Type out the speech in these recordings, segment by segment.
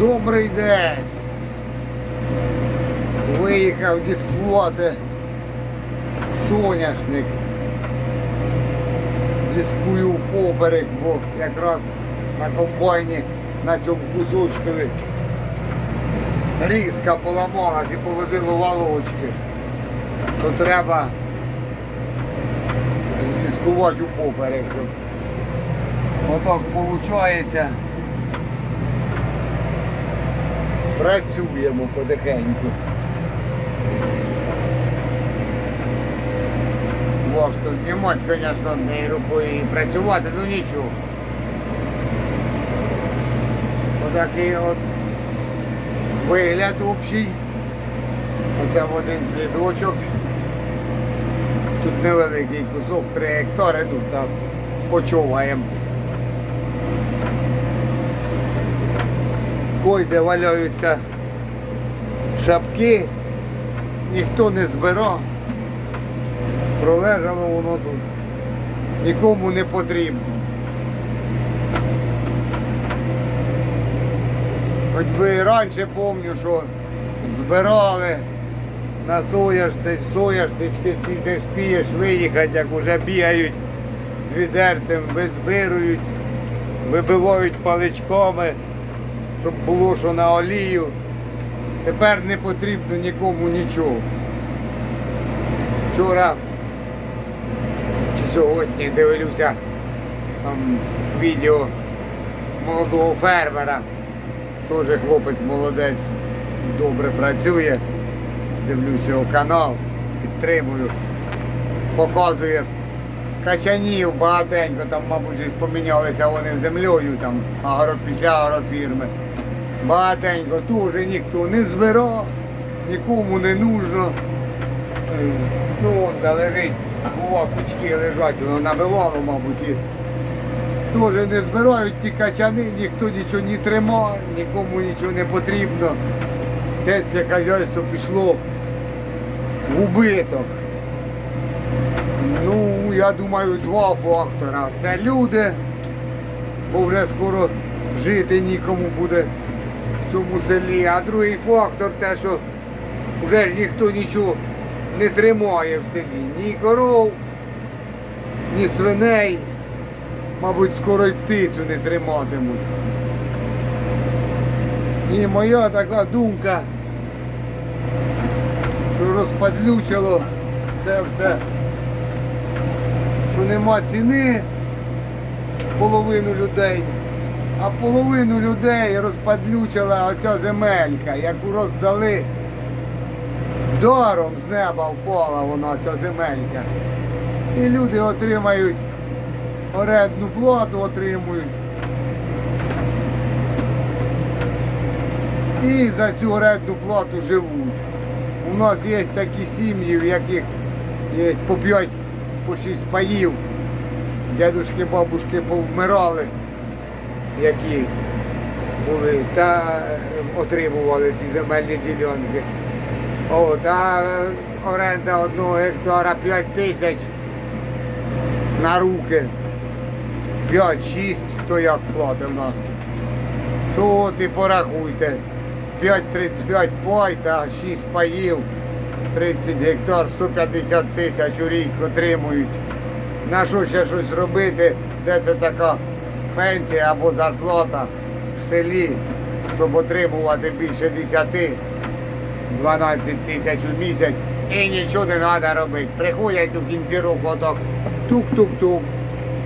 Добрий день. Виїхав дискувати соняшник. Дискую поперек, бо якраз на комбайні на цьому кусочкові різка поламалась і положило волочки. То треба зіскувати у поперек. Отак виходить. Працюємо потихеньку. Важко знімати, звісно, однією рукою і працювати, ну нічого. Отакий от вигляд общий. Оце в один слідочок. Тут невеликий кусок, 3 гектари, ну так почуваємо. Койде валяються шапки, ніхто не збирав. Пролежало воно тут. Нікому не потрібно. Хоч би і раніше пам'ятаю, що збирали на сояшнич, сояшнички ці де вспієш виїхати, як вже бігають з відерцем, визбирують, вибивають паличками, щоб було що на олію. Тепер не потрібно нікому нічого. Вчора чи сьогодні дивлюся там відео молодого фермера. Теж хлопець молодець, добре працює. Дивлюсь його канал, підтримую. Показує качанів багатенько, там, мабуть, помінялися вони землею там, агро, після агрофірми. Багатенько, теж ніхто не збирав, нікому не нужно. Ну, де лежить, бува, кучки лежать, воно набивало, мабуть, їх. Дуже не збирають ті качани, ніхто нічого не тримає, нікому нічого не потрібно. Сельське хазяйство пішло в убиток. Я думаю, два фактора. Це люди, бо вже скоро жити нікому буде в цьому селі. А другий фактор те, що вже ж ніхто нічого не тримає в селі. Ні коров, ні свиней. Мабуть, скоро й птицю не триматимуть. І моя така думка, що розпадлючило це все, що нема ціни половину людей, а половину людей розпадлючила оця земелька, яку роздали даром з неба впала вона ця земелька. І люди отримають орендну плату отримують. І за цю орендну плату живуть. У нас є такі сім'ї, в яких є по 5, по 6 паїв. Дядушки, бабушки повмирали, які були та отримували ці земельні ділянки. От, а оренда одного гектара 5 тисяч на руки. 5-6, хто як платить в нас. То от і порахуйте. 5,35 пай та 6 паїв, 30 гектар, 150 тисяч у рік отримують. На що ще щось робити, де це така пенсія або зарплата в селі, щоб отримувати більше 10 12 тисяч у місяць і нічого не треба робити. Приходять у кінці року отак тук-тук-тук.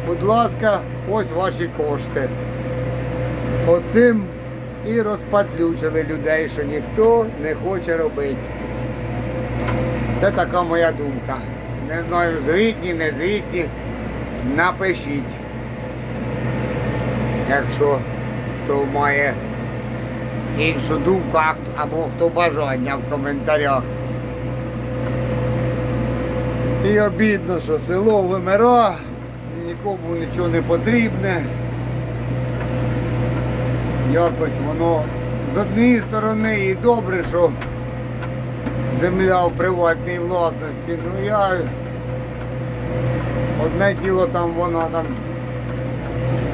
Будь ласка, ось ваші кошти. Оцим і розпадлючили людей, що ніхто не хоче робити. Це така моя думка. Не знаю, згідні, не згідні. Напишіть. Якщо хто має іншу думку або хто бажання в коментарях. І обідно, що село вимира, нікому нічого не потрібне. Якось воно з однієї сторони і добре, що земля в приватній власності. Ну я одне діло там вона там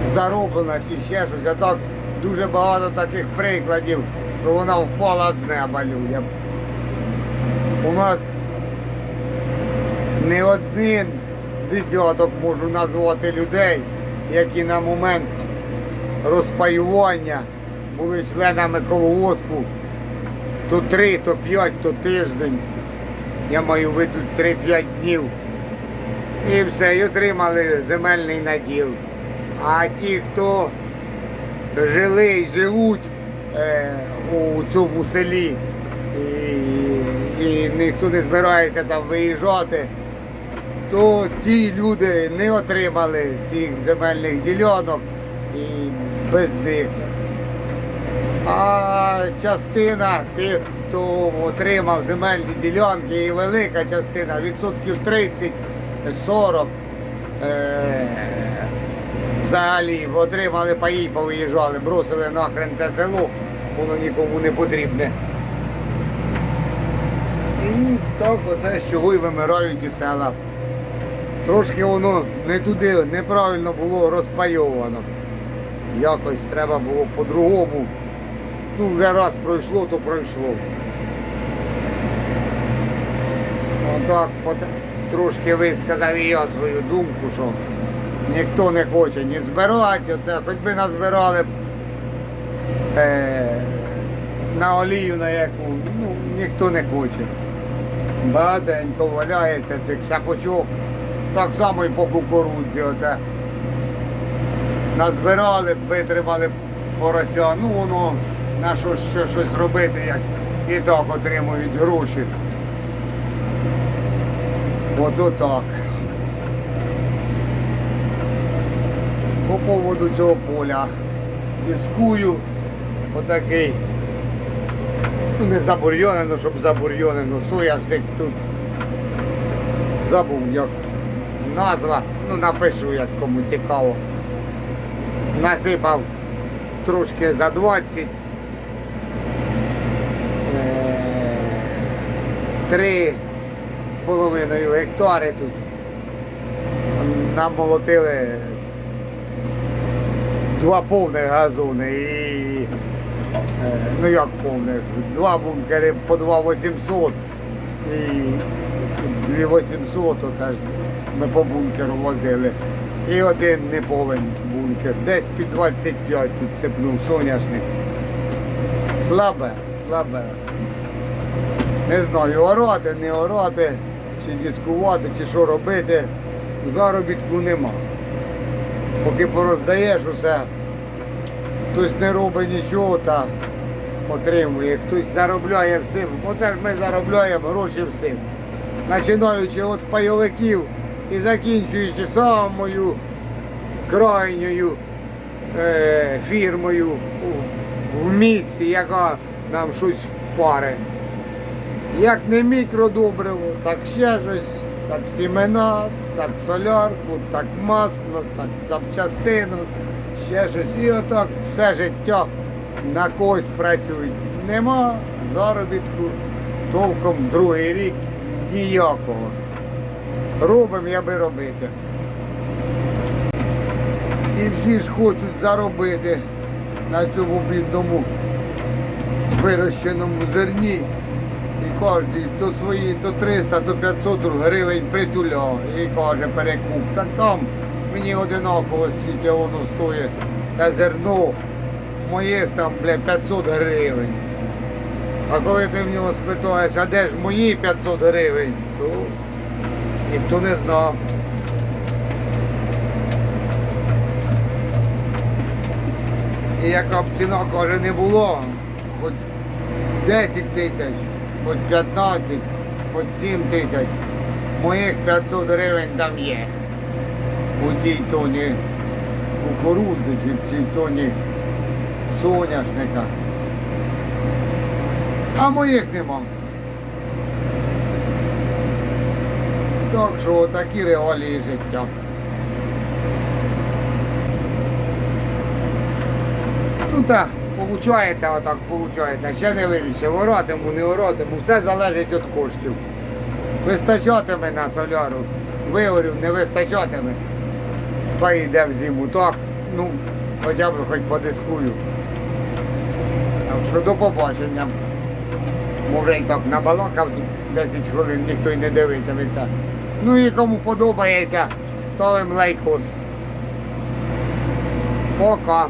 зароблена чи ще щось, а так дуже багато таких прикладів, що вона впала з неба людям. У нас не один десяток можу назвати людей, які на момент розпаювання були членами колгоспу то три, то п'ять, то тиждень. Я маю виду 3-5 днів. І все, і отримали земельний наділ. А ті, хто жили і живуть е, у цьому селі, і, і ніхто не збирається там виїжджати, то ті люди не отримали цих земельних ділянок і без них. А частина тих, хто отримав земельні ділянки, і велика частина, відсотків 30-40 е, взагалі отримали паї, повиїжджали, бросили нахрен це село, воно нікому не потрібне. І так оце з чого й вимирають і села. Трошки воно не туди, неправильно було розпайовано. Якось треба було по-другому. Ну, вже раз пройшло, то пройшло. Отак трошки висказав я свою думку, що ніхто не хоче ні збирати, оце, хоч би назбирали е, на олію на яку, ну, ніхто не хоче. Багатенько валяється цих шапочок. Так само і по кукурудзі. Оце. Назбирали витримали порося. Ну воно на що ще щось робити, як і так отримують гроші. Ото так. По поводу цього поля. Дискую отакий. Ну не забурйонено, щоб забурйонено. Сояшник тут забув як назва. Ну напишу, як кому цікаво. Насипав трошки за 20. Три з половиною гектари тут. Нам молотили два повних газони і е, ну як повних, два бункери по 2800 і 2800, оце ж ми по бункеру возили. І один неповен бункер. Десь під 25 тут сипнув соняшник. Слабе, слабе. Не знаю, орати, не орати, чи дискувати, чи що робити. Заробітку нема. Поки пороздаєш усе, хтось не робить нічого та отримує, хтось заробляє всім. Оце ж ми заробляємо гроші всім. Починаючи від пайовиків і закінчуючи самою крайньою е, фірмою в місті, яка нам щось впаре. Як не мікродобриво, так ще щось, так сімена, так солярку, так масло, так запчастину, ще щось. І отак все життя на когось працюють. Нема заробітку толком другий рік ніякого. Робимо, я би робити. І всі ж хочуть заробити на цьому бідному вирощеному зерні. Кожен то свої, то 300, то 500 гривень притуляв і каже перекуп. Так там мені одинаково скільки воно стоїть. Та зерно моїх там, бля, 500 гривень. А коли ти в нього спитаєш, а де ж мої 500 гривень, то ніхто не знав. І яка б ціна, каже, не було, хоч 10 тисяч, хоч 15, хоч 7 тисяч, моїх 500 гривень там є. У тій тоні кукурудзи чи в тій тоні соняшника. А моїх нема. Так що такі реалії життя. Ну так, виходить, отак виходить. Ще не вирішив, оратиму, не оратиму, все залежить від коштів. Вистачатиме на соляру, виорів, не вистачатиме. Хай йде в зиму. Так, ну, хоча б хоч подискую. Так що до побачення. Може і так набалакав 10 хвилин, ніхто й не дивитиметься. Ну і кому подобається, ставимо лайкос. Пока.